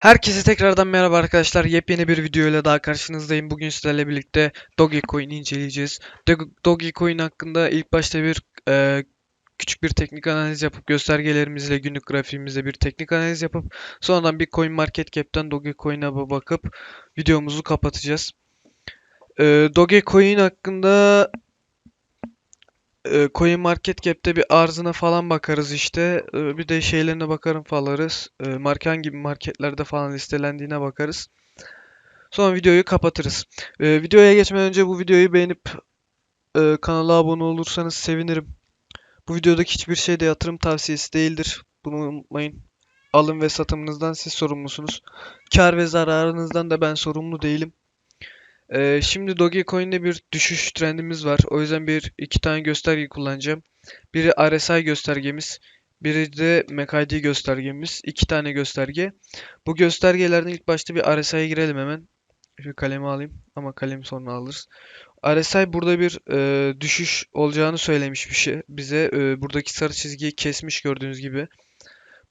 Herkese tekrardan merhaba arkadaşlar. Yepyeni bir video ile daha karşınızdayım. Bugün sizlerle birlikte Dogecoin'i inceleyeceğiz. Dog- Dogecoin hakkında ilk başta bir e, küçük bir teknik analiz yapıp göstergelerimizle günlük grafiğimizle bir teknik analiz yapıp sonradan bir CoinMarketCap'ten Dogecoin'e bakıp videomuzu kapatacağız. E, Dogecoin hakkında e, CoinMarketCap'te bir arzına falan bakarız işte. E, bir de şeylerine bakarım falarız. E, marka hangi marketlerde falan listelendiğine bakarız. Sonra videoyu kapatırız. Videoya geçmeden önce bu videoyu beğenip e, kanala abone olursanız sevinirim. Bu videodaki hiçbir şey de yatırım tavsiyesi değildir. Bunu unutmayın. Alım ve satımınızdan siz sorumlusunuz. Kar ve zararınızdan da ben sorumlu değilim. Ee, şimdi Dogecoin'de bir düşüş trendimiz var. O yüzden bir iki tane gösterge kullanacağım. Biri RSI göstergemiz, biri de MACD göstergemiz. İki tane gösterge. Bu göstergelerden ilk başta bir RSI'ye girelim hemen. Şu kalemi alayım ama kalemi sonra alırız. RSI burada bir e, düşüş olacağını söylemiş bir şey bize. E, buradaki sarı çizgiyi kesmiş gördüğünüz gibi.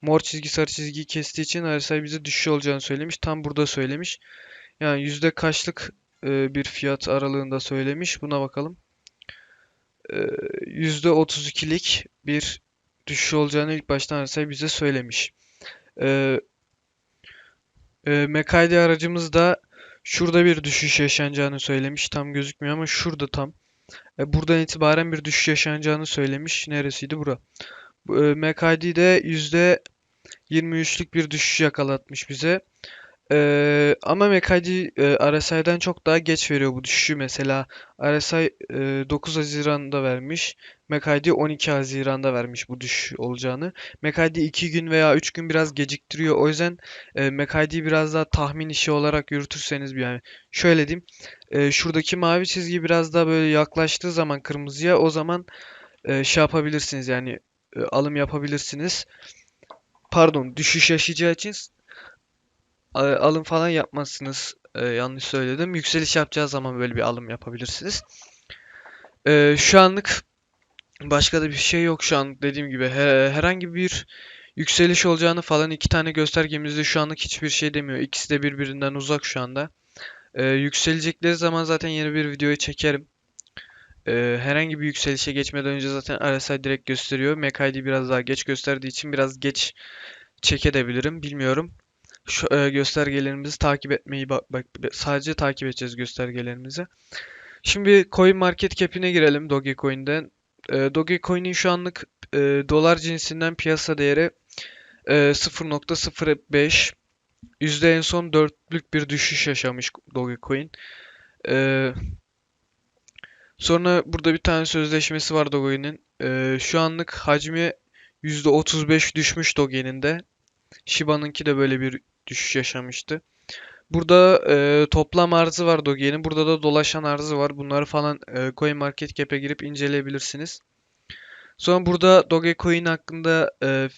Mor çizgi sarı çizgiyi kestiği için RSI bize düşüş olacağını söylemiş. Tam burada söylemiş. Yani yüzde kaçlık e, bir fiyat aralığında söylemiş. Buna bakalım. E, %32'lik bir düşüş olacağını ilk baştan RSI bize söylemiş. E, e, aracımız da şurada bir düşüş yaşanacağını söylemiş. Tam gözükmüyor ama şurada tam. E, buradan itibaren bir düşüş yaşanacağını söylemiş. Neresiydi bura? Bu, e, MACD'de %23'lük bir düşüş yakalatmış bize. Ee, ama MACD e, RSI'den çok daha geç veriyor bu düşüşü. Mesela RSI e, 9 Haziran'da vermiş. MACD 12 Haziran'da vermiş bu düşüş olacağını. MACD 2 gün veya 3 gün biraz geciktiriyor. O yüzden e, MACD biraz daha tahmin işi olarak yürütürseniz yani şöyle diyeyim. E, şuradaki mavi çizgi biraz daha böyle yaklaştığı zaman kırmızıya o zaman e, şey yapabilirsiniz yani e, alım yapabilirsiniz. Pardon düşüş yaşayacağı için alım falan yapmazsınız. Ee, yanlış söyledim. Yükseliş yapacağı zaman böyle bir alım yapabilirsiniz. Ee, şu anlık başka da bir şey yok şu an dediğim gibi. He- herhangi bir yükseliş olacağını falan iki tane göstergemizde şu anlık hiçbir şey demiyor. İkisi de birbirinden uzak şu anda. Ee, yükselecekleri zaman zaten yeni bir videoyu çekerim. Ee, herhangi bir yükselişe geçmeden önce zaten RSI direkt gösteriyor. MACD biraz daha geç gösterdiği için biraz geç çekebilirim. Bilmiyorum. Şu e, göstergelerimizi takip etmeyi bak, bak sadece takip edeceğiz göstergelerimizi. Şimdi Coin Market Cap'ine girelim Dogecoin'den. E, Dogecoin'in şu anlık e, dolar cinsinden piyasa değeri e, 0.05 Yüzde en son dörtlük bir düşüş yaşamış Dogecoin. E, sonra burada bir tane sözleşmesi var Dogecoin'in. E, şu anlık hacmi %35 düşmüş Doge'nin de. Shiba'nınki de böyle bir düşüş yaşamıştı. Burada e, toplam arzı var Doge'nin. Burada da dolaşan arzı var. Bunları falan e, CoinMarketCap'e girip inceleyebilirsiniz. Sonra burada Dogecoin hakkında e,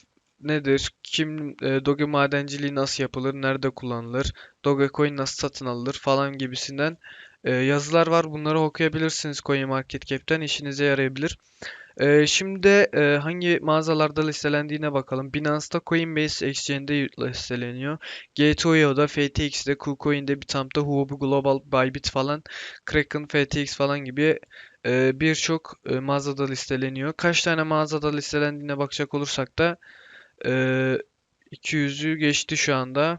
nedir? Kim e, Doge madenciliği nasıl yapılır? Nerede kullanılır? Dogecoin nasıl satın alınır? Falan gibisinden e, yazılar var. Bunları okuyabilirsiniz CoinMarketCap'ten. işinize yarayabilir. Ee, şimdi e, hangi mağazalarda listelendiğine bakalım. Binance'da Coinbase Exchange'de listeleniyor. Gate.io'da, FTX'de, KuCoin'de, Bitamp'ta, Huobi Global, Bybit falan, Kraken, FTX falan gibi e, birçok e, mağazada listeleniyor. Kaç tane mağazada listelendiğine bakacak olursak da e, 200'ü geçti şu anda.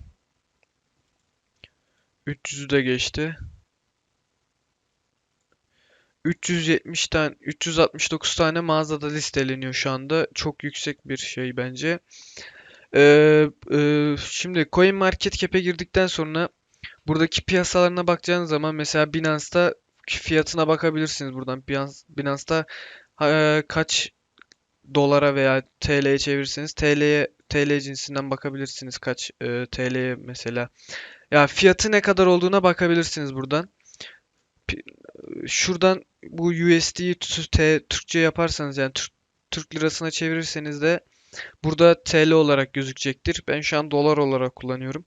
300'ü de geçti. 370 tane 369 tane mağazada listeleniyor şu anda. Çok yüksek bir şey bence. Ee, e, şimdi CoinMarketCap'e girdikten sonra buradaki piyasalarına bakacağınız zaman mesela Binance'da fiyatına bakabilirsiniz buradan. Binance, Binance'da e, kaç dolara veya TL'ye çevirirseniz TL'ye TL cinsinden bakabilirsiniz kaç e, TL'ye mesela. Ya fiyatı ne kadar olduğuna bakabilirsiniz buradan. Şuradan bu USD'yi Türkçe yaparsanız yani Türk, Türk lirasına çevirirseniz de burada TL olarak gözükecektir. Ben şu an dolar olarak kullanıyorum.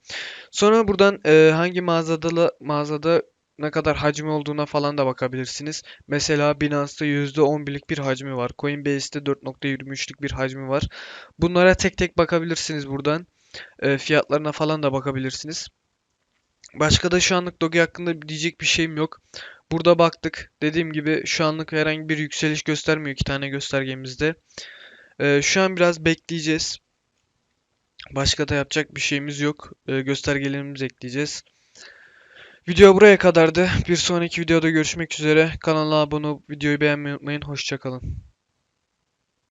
Sonra buradan e, hangi mağazada mağazada ne kadar hacmi olduğuna falan da bakabilirsiniz. Mesela Binance'da %11'lik bir hacmi var. Coinbase'de 4.23'lük bir hacmi var. Bunlara tek tek bakabilirsiniz buradan. e, fiyatlarına falan da bakabilirsiniz. Başka da şu anlık Doge hakkında diyecek bir şeyim yok. Burada baktık. Dediğim gibi şu anlık herhangi bir yükseliş göstermiyor iki tane göstergemizde. E, şu an biraz bekleyeceğiz. Başka da yapacak bir şeyimiz yok. E, göstergelerimizi ekleyeceğiz. Video buraya kadardı. Bir sonraki videoda görüşmek üzere. Kanala abone olup videoyu beğenmeyi unutmayın. Hoşçakalın.